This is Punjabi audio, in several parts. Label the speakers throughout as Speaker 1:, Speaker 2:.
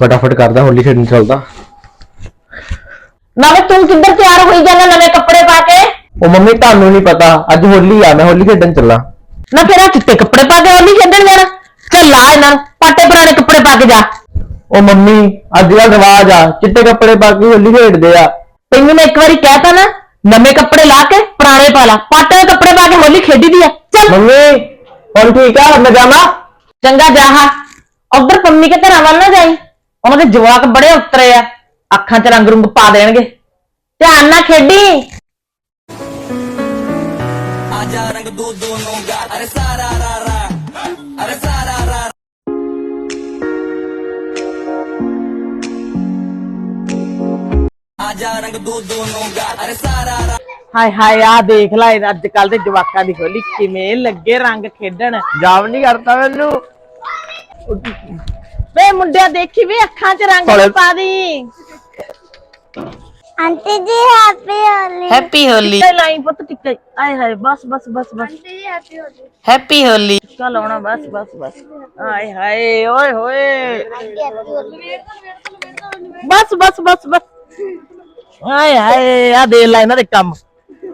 Speaker 1: ਫਟਾਫਟ ਕਰਦਾ ਹੋਲੀ ਖੇਡਣ ਚੱਲਦਾ।
Speaker 2: ਨਾਲੇ ਤੂੰ ਕਿੱਧਰ ਤਿਆਰ ਹੋਈ ਜਾਂਦਾ ਨਵੇਂ ਕੱਪੜੇ ਪਾ ਕੇ?
Speaker 1: ਉਹ ਮੰਮੀ ਤੁਹਾਨੂੰ ਨਹੀਂ ਪਤਾ ਅੱਜ ਹੋਲੀ ਆ ਮੈਂ ਹੋਲੀ ਖੇਡਣ ਚੱਲਾਂ।
Speaker 2: ਨਾ ਫਿਰ ਆਹ ਚਿੱਟੇ ਕੱਪੜੇ ਪਾ ਕੇ ਹੋਲੀ ਖੇਡਣ ਜਾਣਾ? ਚੱਲ ਲਾ ਇਹਨਾਂ ਨੂੰ ਪਾਟੇ ਪੁਰਾਣੇ ਕੱਪੜੇ ਪਾ ਕੇ ਜਾ।
Speaker 1: ਉਹ ਮੰਮੀ ਅੱਜ ਕੱਲ ਰਿਵਾਜ ਆ ਚਿੱਟੇ ਕੱਪੜੇ ਪਾ ਕੇ ਹੋਲੀ ਖੇਡਦੇ ਆ।
Speaker 2: ਤੈਨੂੰ ਮੈਂ ਇੱਕ ਵਾਰੀ ਕਹਿਤਾ ਨਾ ਨਵੇਂ ਕੱਪੜੇ ਲਾ ਕੇ ਪੁਰਾਣੇ ਪਾ ਲਾ ਪਾਟੇ ਦੇ ਕੱਪੜੇ ਪਾ ਕੇ ਹੋਲੀ ਖੇਡੀ ਦੀ ਆ ਚੱਲ
Speaker 1: ਮੰਮੀ ਹੁਣ ਠੀਕ ਆ ਮੈਂ ਜਾਵਾਂ
Speaker 2: ਚੰਗਾ ਜਾ ਹਾਂ ਉਧਰ ਪੰਮੀ ਕੇ ਘਰਾਂ ਵੱਲ ਨਾ ਜਾਈ ਉਹਨਾਂ ਦੇ ਜਵਾਕ ਬੜੇ ਉਤਰੇ ਆ ਅੱਖਾਂ 'ਚ ਰੰਗ ਰੁੰਗ ਪਾ ਦੇਣਗੇ ਧਿਆਨ ਨਾਲ ਖੇਡੀ
Speaker 3: आजा रंग दो दोनों का अरे सारा रा रा अरे सारा रा आजा रंग दो दोनों का अरे सारा रा
Speaker 2: ਹਾਏ ਹਾਏ ਆ ਦੇਖ ਲੈ ਅੱਜ ਕੱਲ ਦੇ ਜਵਾਕਾਂ ਦੀ ਹੋਲੀ ਕਿਵੇਂ ਲੱਗੇ ਰੰਗ ਖੇਡਣ।
Speaker 1: ਜਾਮ ਨਹੀਂ ਕਰਤਾ ਮੈਨੂੰ।
Speaker 2: ਵੇ ਮੁੰਡਿਆ ਦੇਖੀ ਵੀ ਅੱਖਾਂ 'ਚ ਰੰਗ
Speaker 1: ਸਾਲੇ-
Speaker 2: ਪਾ ਦੀ।
Speaker 4: Auntie ji happy Holi.
Speaker 2: Happy Holi. Line ਪੁੱਤ ਟਿੱਕੇ ਆਏ ਹਾਏ ਬਸ ਬਸ ਬਸ ਬਸ।
Speaker 4: Auntie ji happy Holi.
Speaker 2: Happy Holi. ਟਿੱਕਾ ਲਾਉਣਾ ਬਸ ਬਸ ਬਸ। ਆਏ ਹਾਏ ਓਏ ਹੋਏ।
Speaker 4: ਹੈਪੀ ਹੋਲੀ।
Speaker 2: ਬਸ ਬਸ ਬਸ ਬਸ। ਆਏ ਹਾਏ ਆ ਦੇ ਲੈ ਇਹਨਾਂ ਦੇ ਕੰਮ।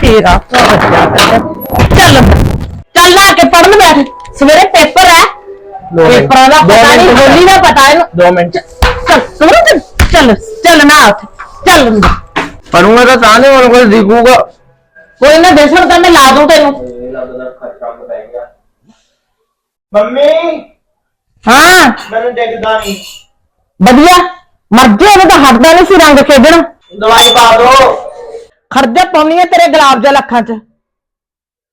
Speaker 2: ਤੇਰਾ ਕਰਦਾ। ਚੱਲ। ਚੱਲ ਆ ਕੇ ਪੜਨ ਬੈਠ ਸਵੇਰੇ ਪੇਪਰ ਹੈ
Speaker 1: ਦੋ ਮਿੰਟ।
Speaker 2: ਪੇਪਰਾਂ ਦਾ
Speaker 1: ਦੋ
Speaker 2: ਪਤਾ ਨਹੀਂ
Speaker 1: ਮਿੰਟ।
Speaker 2: ਹੋਲੀ ਦਾ ਪਤਾ ਇਹਨੂੰ
Speaker 1: 2 ਮਿੰਟ
Speaker 2: ਚੱਲ ਸੁਣ ਤੇ ਚੱਲ ਚੱਲ ਨਾ ਉੱਥੇ ਚੱਲ ਅੰਦਰ।
Speaker 1: ਪੜੂੰਗਾ ਤਾਂ ਤਾਂ ਨਹੀਂ ਮੈਨੂੰ ਕੁਝ ਦਿਖੂਗਾ
Speaker 2: ਕੋਈ ਨਾ ਦੇਸਣ ਤਾਂ ਮੈਂ ਲਾ ਦੂੰ ਤੈਨੂੰ
Speaker 1: ਮੰਮੀ
Speaker 2: ਹਾਂ
Speaker 1: ਮੈਨੂੰ ਡਿੱਗਦਾ ਨਹੀਂ
Speaker 2: ਵਧੀਆ ਮਰ ਗਿਆ ਉਹ ਤਾਂ ਹਟਦਾ ਨਹੀਂ ਸੀ ਰੰਗ ਖੇਡਣ
Speaker 1: ਦਵਾਈ ਪਾ ਦੋ
Speaker 2: ਖਰਜਾ ਪਾਉਣੀ ਹੈ ਤੇਰੇ ਗੁਲਾਬ ਜਲ ਅੱਖਾਂ 'ਚ।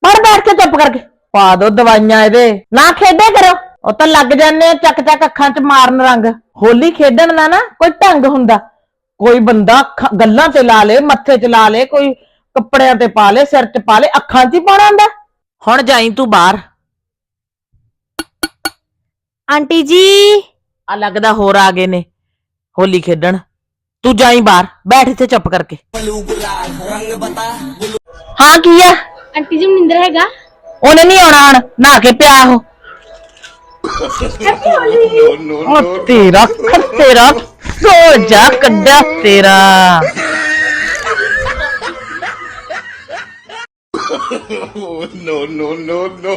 Speaker 2: ਪੜ ਬੈਠ ਕੇ ਚੁੱਪ ਕਰਕੇ। ਪਾ ਦੋ ਦਵਾਈਆਂ ਇਹਦੇ। ਨਾ ਖੇਡੇ ਕਰੋ। ਉਹ ਤਾਂ ਲੱਗ ਜਾਂਦੇ ਆ ਚੱਕ ਚੱਕ ਅੱਖਾਂ 'ਚ ਮਾਰਨ ਰੰਗ। ਹੋਲੀ ਖੇਡਣ ਦਾ ਨਾ ਕੋਈ ਢੰਗ ਹੁੰਦਾ। ਕੋਈ ਬੰਦਾ ਗੱਲਾਂ ਤੇ ਲਾ ਲੇ ਮੱਥੇ 'ਚ ਲਾ ਲੇ ਕੋਈ ਕੱਪੜਿਆਂ ਤੇ ਪਾ ਲੇ ਸਿਰ 'ਚ ਪਾ ਲੇ ਅੱਖਾਂ 'ਚ ਹੀ ਪਾਉਣਾ ਹੁੰਦਾ। ਹੁਣ ਜਾਈ ਤੂੰ ਬਾਹਰ।
Speaker 4: ਆਂਟੀ ਜੀ।
Speaker 2: ਆ ਲੱਗਦਾ ਹੋਰ ਆ ਗਏ ਨੇ। ਹੋਲੀ ਖੇਡਣ। ਤੂੰ ਜਾਈ ਬਾਹਰ ਬੈਠ ਇੱਥੇ ਚੁੱਪ ਕਰਕੇ
Speaker 3: मलू गुलाल रंग बता
Speaker 2: ਹਾਂ ਕੀ ਆ
Speaker 4: ਆਂਟੀ ਜੀ ਮਨਿੰਦਰ ਹੈਗਾ
Speaker 2: ਉਹਨੇ ਨਹੀਂ ਆਉਣਾ ਹਣ ਨਹਾ ਕੇ ਪਿਆ ਉਹ ਉਹ ਤੇਰਾ ਤੇਰਾ ਸੋ ਜਾ ਕੱਢਿਆ ਤੇਰਾ
Speaker 5: no, no, no, no.